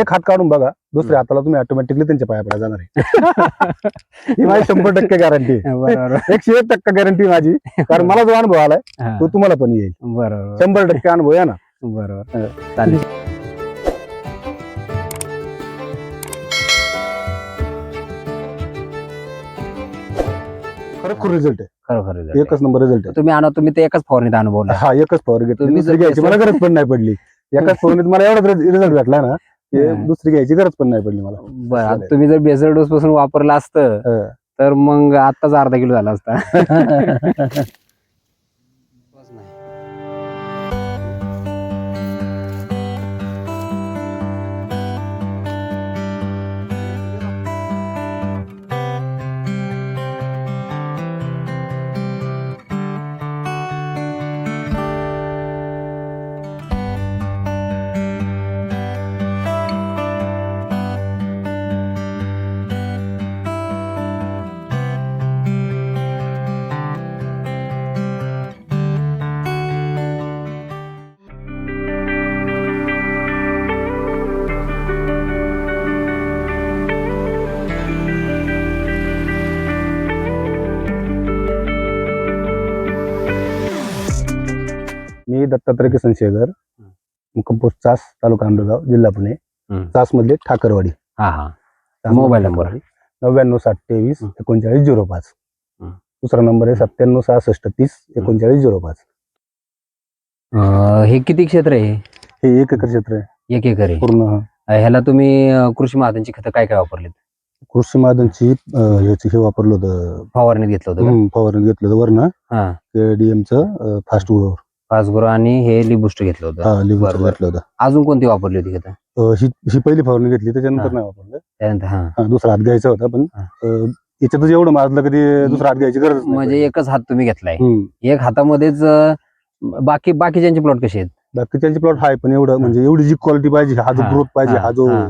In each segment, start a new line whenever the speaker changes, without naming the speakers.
एक हात काढून बघा दुसऱ्या हाताला तुम्ही ऑटोमॅटिकली त्यांच्या पाया पडा जाणार आहे. ही माझी शंभर टक्के गॅरंटी
बरोबर.
एकशे एक टक्का गॅरंटी माझी. कारण मला जो अनुभव आलाय तो तुम्हाला पण येईल.
बरोबर.
शंभर टक्के अनुभव आहे ना.
बरोबर. चालेल.
खरोखर रिझल्ट आहे.
खरोखर आहे.
एकच नंबर रिझल्ट आहे.
तुम्ही आणा तुम्ही ते एकाच फवारणीत अनुभवला.
हा एकच पॉवर घेतली. मला गरज पण नाही पडली. एकाच फवारणीत मला एवढा रिझल्ट भेटला ना ते. दुसरी घ्यायची गरज पण नाही पडली मला
बरं आता. तुम्ही जर बेसर डोस पासून वापरला असतं. तर मग आताच अर्धा किलो झाला असता
मी दत्तात्रय किसन शेगर कंपोस्ट चास तालुका आंबेगाव जिल्हा पुणे. चास मधले ठाकरवाडी.
हा हा. Mobile number.
नव्याण्णव साठ तेवीस. एकोणचाळीस झिरो पाच. दुसरा नंबर आहे सत्त्याण्णव सहासष्ट तीस एकोणचाळीस झिरो पाच.
हे किती क्षेत्र आहे?
हे एक एकर क्षेत्र आहे.
एक एकर आहे.
पूर्ण
ह्याला तुम्ही कृषी महाजनची खतं काय काय वापरलीत?
कृषी मादनची अं, याची हे वापरलं होतं.
फवारणीत घेतलं होतं का?
हम्म, फवारणी घेतलं होतं वरनं.
हा.
केडीएमचं फास्ट उडवर
पाचगुरो आणि हे लिबुस्ट घेतलं होतं.
हा लिव्हर
बरोबर.
घेतलं होतं.
अजून कोणती वापरली होती
अं, ही ही पहिली फवारणी घेतली त्याच्यानंतर
हा.
नाही वापरलं.
त्यानंतर हा.
हा, दुसरा हात घ्यायचा होता पण
हा.
अं, याच्यातच एवढं मारलं कधी दुसरा हात घ्यायची गरज
म्हणजे एकच हात तुम्ही घेतलाय.
हम्म.
एक हातामध्येच अं, बाकी बाकीच्यांचे प्लॉट कसे आहेत?
बाकी त्यांची प्लॉट आहे पण एवढं म्हणजे एवढी जी क्वालिटी पाहिजे हा जो
हा,
ग्रोथ पाहिजे
हा,
हा जो
हा.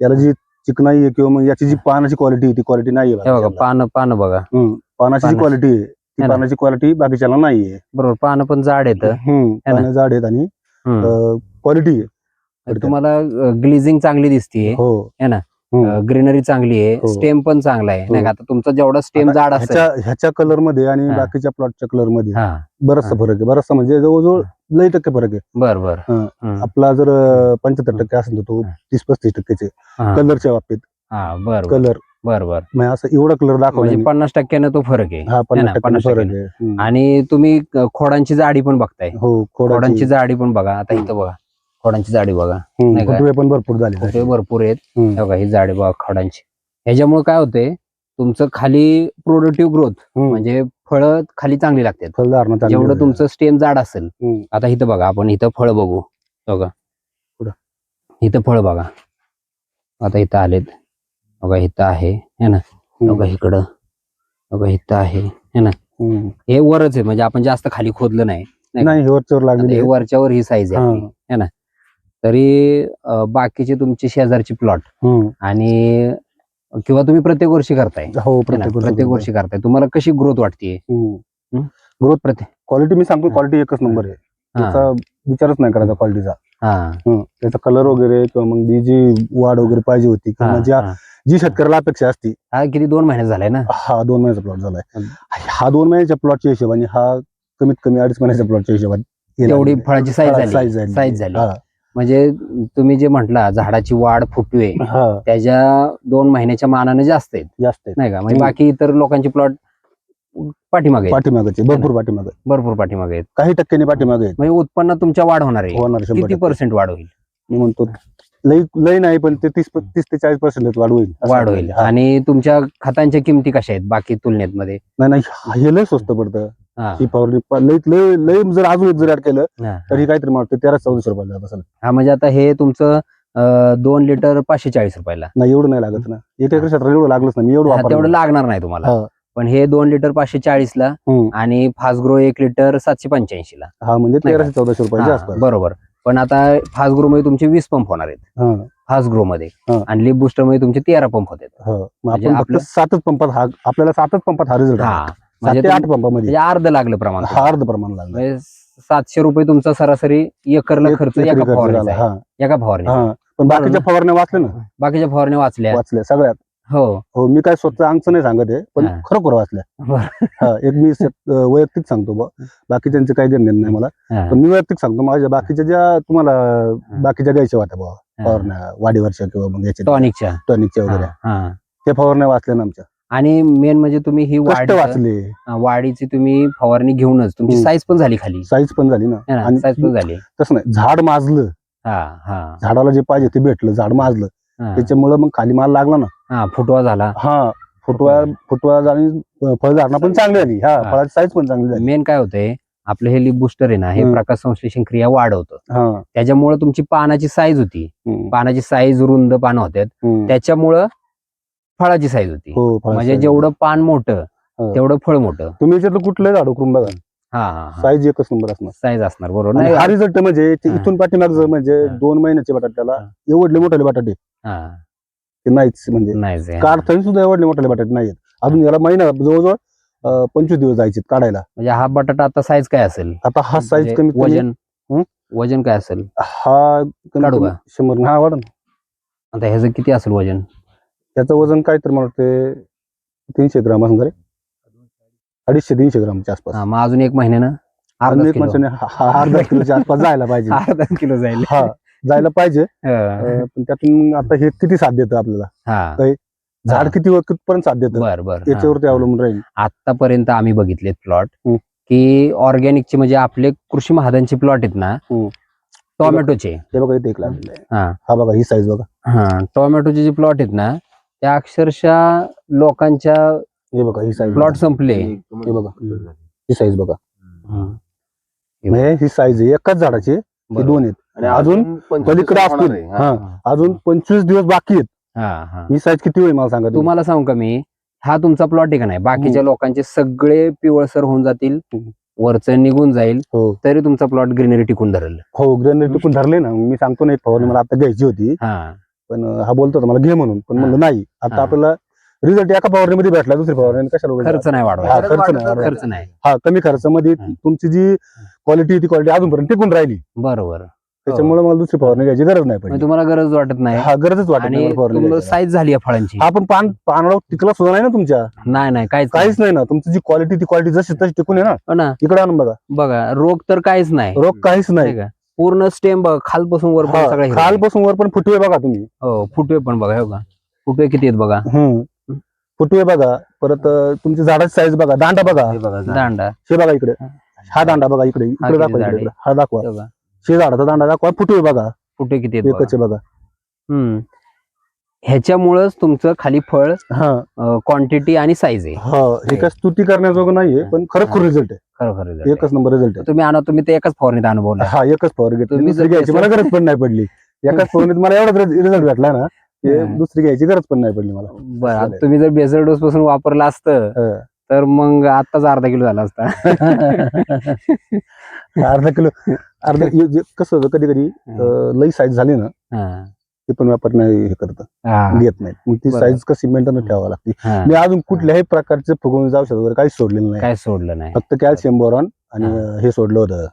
याला जी चिकनाई आहे किंवा मग याची जी पानाची क्वालिटी ती क्वालिटी नाही
हे बघा पानं पानं बघा.
पानाची जी
पानाची.
क्वालिटी आहे ती
है?
पानाची क्वालिटी बाकीच्याला नाहीये
बरोबर पानं पण जाड येतं है?
पानं जाड आहेत आणि. क्वालिटी
तुम्हाला ग्लिझिंग चांगली दिसतीये
हो
है ना? ग्रीनरी चांगली आहे
हो.
स्टेम पण चांगला आहे
हो.
नाही का आता तुमचा जेवढा स्टेम जाड असेल
ह्याच्या कलरमध्ये आणि
हा.
बाकीच्या प्लॉटच्या कलरमध्ये
हा
बराचसा
हा.
फरक आहे बराचसा म्हणजे जवळजवळ लई टक्के फरक आहे
बर बर
हा. आपला जर पंच्याहत्तर टक्के असेल तर तो
हा.
तीस पस्तीस टक्केचे
हा.
कलरच्या बाबतीत
हा
कलर
बर बर.
म्हणजे असं एवढा कलर दाखवला
म्हणजे पन्नास टक्क्यानं तो फरक आहे.
हा पन्नास
ना,
टक्के
पन्नास
फरक. आहे. हम्म.
आणि तुम्ही अं, खोडांची जाडी पण बघताय.
हो
खोडांची.
खोडाची
जाडी पण बघा. आता इथं बघा. खोडांची जाडी बघा.
हम्म,
नाही का?
फुटवे पण भरपूर झाले
भरपूर आहेत.
हम्म.
बघा ही जाडी बघा खोडांची. ह्याच्यामुळे काय होतंय तुमचं खाली प्रोडक्टिव्ह ग्रोथ
हम्म.
म्हणजे फळं खाली चांगली लागतात.
फलधारणा चांगली
जेवढं
होते.
तुमचं स्टेम जाड असेल
हम्म.
आता इथं बघा आपण इथं फळ बघू. बघा? इथं फळ बघा. आता इथं आलेत. बघा इथं आहे है ना? बघा इकडं. बघा इथं आहे है ना?
हम्म.
हे वरच आहे म्हणजे आपण जास्त खाली खोदलं नाही. नाही.
नाही वरच्यावर लागलेली
हे
आहे.
वरच्यावर ही साईज आहे
हा.
आपली, है. ना? तरी अं, बाकीचे तुमचे शेजारची प्लॉट
हम्म.
आणि किंवा तुम्ही प्रत्येक वर्षी करताय है
हो
ना?
प्रत्येक
प्रत्येक वर्षी करताय. तुम्हाला कशी ग्रोथ वाटते हम्म?
ग्रोथ
प्रत्येक
क्वालिटी मी सांगतो क्वालिटी एकच नंबर आहे. त्याचा विचारच नाही करायचा क्वालिटीचा
हा.
त्याचा कलर वगैरे किंवा मग ती जी वाढ वगैरे पाहिजे होती
हा,
किंवा ज्या
हा.
जी शेतकऱ्याला अपेक्षा असती.
हा किती दोन महिने झालाय ना?
हा दोन महिन्याचा प्लॉट झालाय. हा दोन महिन्याच्या प्लॉटच्या हिशोबाने हा कमीत कमी अडीच महिन्याच्या प्लॉटच्या हिशोबाने हे आहे.
फळाची साईज
हा,
झाली. साईज झाली.
हा,
म्हणजे तुम्ही जे म्हटला झाडाची वाढ फुटवे
हा,
त्याच्या दोन महिन्याच्या मानाने जास्त आहेत.
जास्त आहे
नाही का? म्हणजे
हम्म.
बाकी इतर लोकांची प्लॉट पाठीमागे आहेत.
पाठीमागाचे भरपूर पाठीमागे
भरपूर पाठीमागे आहेत.
काही टक्क्यांनी पाठीमागे.
म्हणजे उत्पन्नात तुमच्या वाढ होणार आहे. किती. पर्सेंट वाढ होईल?
मी म्हणतो लई लई नाही पण ते तीस तीस ते चाळीस पर्सेंट वाढ होईल. असं
वाढ. होईल.
हा.
आणि तुमच्या खतांच्या किमती कशा आहेत बाकी तुलनेत मध्ये
नाही नाही हे लय स्वस्त पडतं.
हा.
ही फवारणी प- लई लई लई जर अजून एक जर ऍड केलं
हा.
तर ही काहीतरी मला वाटतं तेरा चौदाशे रुपयाला जात असेल.
हा म्हणजे आता हे तुमचं अं, दोन लिटर पाचशे चाळीस रुपयाला.
नाही एवढं नाही लागत ना. एक एकर क्षेत्राला एवढं लागलंच नाही मी एवढं
हा, तेवढं
वापरलं
लागणार नाही तुम्हाला.
हा.
पण हे दोन लिटर पाचशे चाळीस ला
हम्म.
आणि फास्टग्रो एक लिटर सातशे पंच्याऐंशी ला
हा म्हणजे
नाही
तेराशे चौदाशे रुपयाच्या
हा,
आसपास.
बरोबर. पण आता फास्ट ग्रो मध्ये तुमचे वीस पंप होणार आहेत.
हा,
फास्ट ग्रो मध्ये.
हा.
आणि लिप बुस्टरमध्ये तुमचे तेरा पंप होते
हा. मग
म्हणजे
आपण
आपलं-
फक्त सातच पंपात हा आपल्याला सातच पंपात हा रिझल्ट
हा.
सात
म्हणजे
ते आठ
तुम-
पंपामध्ये
म्हणजे अर्ध लागलं प्रमाण.
हा अर्ध प्रमाण लागलं.
म्हणजे सातशे रुपये तुमचा सरासरी एकरला
एक-
खर्च एका
खर्च
फवारणीचा. आहे.
हा.
एका फवारणी
हा. पण बाकीच्या. फवारण्या वाचल्या ना?
बाकीच्या फवारण्या वाचल्या.
वाचल्या सगळ्यात.
हो.
हो मी काय स्वतः अंगचं नाही सांगत आहे पण
हा.
खरोखर वाचल्या. हा एक मी अं, वैयक्तिक सांगतो बा. बाकीच्यांचे काही देणं नाही मला.
हा,
पण मी वैयक्तिक सांगतो माझ्या बाकीच्या ज्या तुम्हाला बाकीच्या होत्या बाबा
हा.
फवारण्या वाढीवरच्या किंवा मग याच्या
टॉनिकच्या
टॉनिकच्या वगैरे
हा, हा.
ते फवारण्या वाचल्या ना आमच्या.
आणि मेन म्हणजे तुम्ही ही
कष्ट
वाढ
वाचले.
वाढीची तुम्ही फवारणी घेऊनच तुमची
हम्म.
साईज पण झाली खाली.
साईज पण झाली ना. आणि
साईज पण झाली.
तसं नाही झाड माजलं.
हा हा.
झाडाला जे पाहिजे ते भेटलं झाड माजलं.
हा.
त्याच्यामुळे मग खाली माल लागला ना.
हा फुटवा झाला
हा फुटवा फुटवा आणि फळझाडणं पण चांगली झाली हा
हा.
फळाची साईज पण चांगली झाली
मेन काय होतंय आपलं हे लिप बुस्टर आहे ना हे
हम्म.
प्रकाश संश्लेषण क्रिया वाढवतं
हा
त्याच्यामुळे तुमची पानाची साईज होती
हम्म.
पानाची साईज रुंद पानं
हम्म.
त्याच्यामुळं फळाची साईज होती
हो फळाची
म्हणजे
size.
जेवढं पान मोठं
हो.
तेवढं फळ मोठं
तुम्ही याच्यातलं कुठलंही झाड उकरून बघा
हा हा
साईज एकच नंबर असणार
साईज असणार बरोबर
आणि
नाही
हा रिझल्ट म्हणजे ते
हा.
इथून पाठीमागचं म्हणजे
हा.
दोन महिन्याचे बटाट्याला
हा.
एवढले मोठे बटाटे
हा
ते नाहीच म्हणजे.
नाहीच आहे.
काढताना सुद्धा एवढले मोठे बटाटे नाहीत अजून याला महिना जवळजवळ अं, पंचवीस दिवस जायचे काढायला.
म्हणजे हा बटाटा आता साईज काय असेल?
आता हा साईज
म्हणजे
कमी
वजन?
हं?
वजन काय असेल?
हा
काढू का?
शंभर हा वाढ
आता ह्याचं किती असेल वजन?
त्याचं वजन काय तर मला वाटते तीनशे ग्राम असं अडीचशे तीनशे ग्रामच्या आसपास.
हा, मग अजून एक महिन्यानं अर्धा
एक
किलो.
म्हणजे हा- हा अर्धा किलोच्या आसपास जायला पाहिजे.
अर्धा किलो जाईल
हा. जायला पाहिजे.
हा.
अं, पण त्यातून आता हे किती साथ देतं आपल्याला?
हा.
झाड. किती व- कितपर्यंत साथ देतं?
बर बर.
याच्यावरती अवलंबून राहील.
आतापर्यंत आम्ही बघितलेत प्लॉट
हम्म.
की ऑर्गॅनिकचे म्हणजे आपले कृषी महादांचे प्लॉट आहेत ना
हम्म.
टोमॅटोचे.
हे बघा इथे एक लागलेलं आहे.
हा.
हा बघा ही साईज बघा.
हा. टोमॅटोचे जे प्लॉट आहेत ना त्या अक्षरशः लोकांच्या
हे बघा ही साईज
प्लॉट संपले.
हे बघा ही साईज बघा. म्हणजे ही साईज आहे. एकाच झाडाची ही. दोन आहेत.
आणि
अजून पलीकडे असतील. हा. अजून पंचवीस दिवस बाकी आहेत.
हा
साईज किती होईल मला सांगा तुम्ही.
तुम्हाला सांगू का मी? हा तुमचा प्लॉट आहे का नाही? बाकीच्या लोकांचे सगळे पिवळसर होऊन जातील.
हम्म.
वरचं निघून जाईल.
हो.
तरी तुमचा प्लॉट ग्रीनरी टिकून धरेल.
हो ग्रेनेड टिकून धरले ना. मी सांगतो ना एक फवारणी मला आता घ्यायची होती.
हा.
पण अं, हा बोलतो होता मला घे म्हणून. पण. म्हणलं नाही. आता
हा.
आपल्याला रिझल्ट एका फवारणीमध्ये भेटला दुसरी फवारणी कशाला
खर्च नाही
हा,
वाढवायचा
खर्च नाही.
खर्च नाही.
हा कमी खर्चामध्ये
हा.
तुमची जी क्वालिटी ती क्वालिटी अजूनपर्यंत टिकून राहिली.
बरोबर.
त्याच्यामुळे मला दुसरी फवारणी घ्यायची गरज नाही
मग
पडली.
तुम्हाला गरज वाटत नाही.
हा गरजच वाटत नाही
आणि
मला फवारणी
तुम्हाला
घ्यायची.
साईज झाली आहे फळांची.
हा पण पान पानाला टिकला सुद्धा नाही ना तुमच्या?
नाही नाही काहीच
काहीच नाही ना. तुमची जी क्वालिटी ती क्वालिटी जशी तशी टिकून आहे ना
हो ना.
इकडे आणून बघा.
बघा रोग तर काहीच नाही.
रोग काहीच नाही.
नाही का पूर्ण स्टेम बघा खालपासून वर
हा,
सगळं.
खालपासून वर पण फुटवे बघा तुम्ही.
हो फुटवे पण बघा हो का फुटवे किती आहेत बघा?
हम्म. फुटवे बघा? परत अं, तुमची झाडाची साईज बघा. दांडा बघा.
हे बघा झाड.
दांडा.
हे बघा इकडे. हा. दांडा बघा इकडे. इकडे
किती
दाखवा इकडे. हा दाखवा.
हे बघा.
शे झाडाचा दांडा दाखवा. फुटवे बघा.
फुटवे किती आहेत बघा.
एकच आहे बघा.
हम्म. ह्याच्यामुळंच तुमचं खाली फळ
हा.
क्वांटिटी आणि साईज आहे.
हा. हे काय स्तुती करण्याजोगं नाहीये पण खरोखर रिझल्ट आहे.
खरं खरं result आहे.
एकच नंबर रिझल्ट आहे.
तुम्ही आणा तुम्ही ते एकाच फवारणीत अनुभवला.
हा एकच फवारणी घेतली.
तुम्ही
दुसरी
जर
घ्यायची. मला गरज पण नाही पडली. एकाच फवारणीत मला एवढा रिझल्ट भेटला ना दुसरी घ्यायची गरज पण नाही पडली मला
बरं आता. तुम्ही जर बेसर डोस पासून वापरला असतं
हा.
तर मग आताच अर्धा किलो झाला असता
अर्धा किलो अर्धा जे- कसं होतं कधी कधी लई साईज झाली ना
हा.
ते पण वापर नाही हे करत
हा.
घेत नाही मग ती
बरोबर.
साईज कशी मेंटेन ठेवावी लागते
हा.
मी अजून कुठल्याही प्रकारचे फुगवून औषध वगैरे काहीच सोडलेलं नाही
काय सोडलं नाही
फक्त कॅल्शियम बोरॉन आणि. अं, हे सोडलं होतं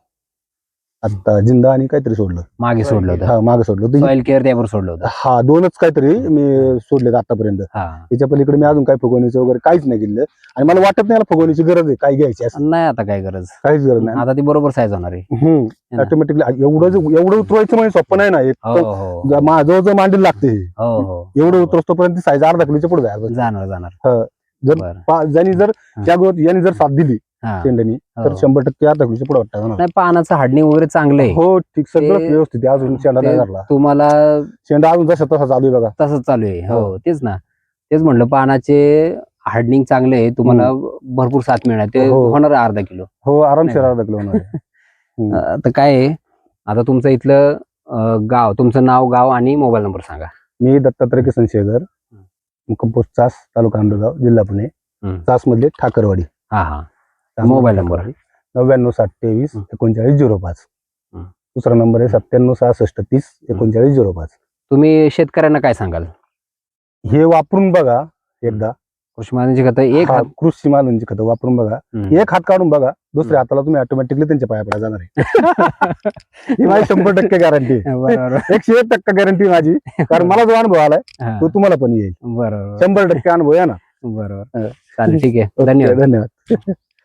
आता जिंदा आणि काहीतरी सोडलं.
मागे सोडलं होतं.
हा मागे सोडलं होतं.
सॉइल केअर त्यावर सोडलं होतं.
हा दोनच काहीतरी मी सोडले आतापर्यंत.
हा.
त्याच्या पलीकडे मी अजून काही फुगवणीचं वगैरे काहीच नाही केलं आणि मला वाटत नाही मला फुगवणीची गरज आहे काय घ्यायची असं.
नाही आता काय गरज.
काहीच गरज नाही.
आता ती बरोबर साईज होणार आहे. है?
ऑटोमॅटिकली एवढं जे- एवढं उतरवायचं म्हणजे सोपं नाही ना. एक
हो हो.
ज- माझं जो मांडील लागते हे.
हो हो.
एवढं उतरस्तोपर्यंत साईज अर्धा किलोच्या पुढे जायला
जाणार जाणार.
जर
बरं.
पा- ज्यांनी जर
हा.
त्या ग्रोथ यांनी जर साथ दिली
हा.
शेंडनी तर
हो.
शंभर टक्के अर्धा किलोच्या पुढे वाटतं जाणार.
नाही पानाचं हाडणी वगैरे चांगलं आहे.
हो ठीक सगळं
ते-
व्यवस्थित आहे अजून शेंडा नाही
ते
धरला.
तुम्हाला
शेंडा अजून जसा तसा चालू आहे बघा.
तसंच चालू आहे. हो तेच ना. तेच म्हणलं पानाचे हार्डनिंग चांगले आहे तुम्हाला भरपूर साथ मिळणार. ते
हो.
होणार आहे अर्धा किलो.
हो आरामशीर
नाही.
अर्धा किलो होणार आहे. हम्म.
आता काय आहे? आता तुमचं इथलं अं, गाव तुमचं नाव गाव आणि मोबाईल नंबर सांगा.
मी दत्तात्रय किसन शेगर कंपोस्ट चास तालुका आंबेगाव जिल्हा पुणे
हम्म.
चास मधले ठाकरवाडी.
हा हा. Mobile number.
नव्याण्णव साठ तेवीस. एकोणचाळीस झिरो पाच. दुसरा नंबर आहे सत्त्याण्णव सहासष्ट तीस एकोणचाळीस झिरो पाच.
तुम्ही शेतकऱ्यांना काय सांगाल?
हे वापरून बघा एकदा.
कृषी मालांची खतं एक हात
कृषी मालांची खतं वापरून बघा. एक हात काढून बघा दुसऱ्या हाताला तुम्ही ऑटोमॅटिकली त्यांच्या पाया पडा जाणार आहे. ही माझी शंभर टक्के गॅरंटी एकशे एक टक्का गॅरंटी माझी. कारण मला जो अनुभव आलाय तो तुम्हाला पण येईल.
बरोबर.
शंभर टक्के अनुभव आहे ना.
बरोबर. चालेल ठीक आहे. धन्यवाद.
धन्यवाद.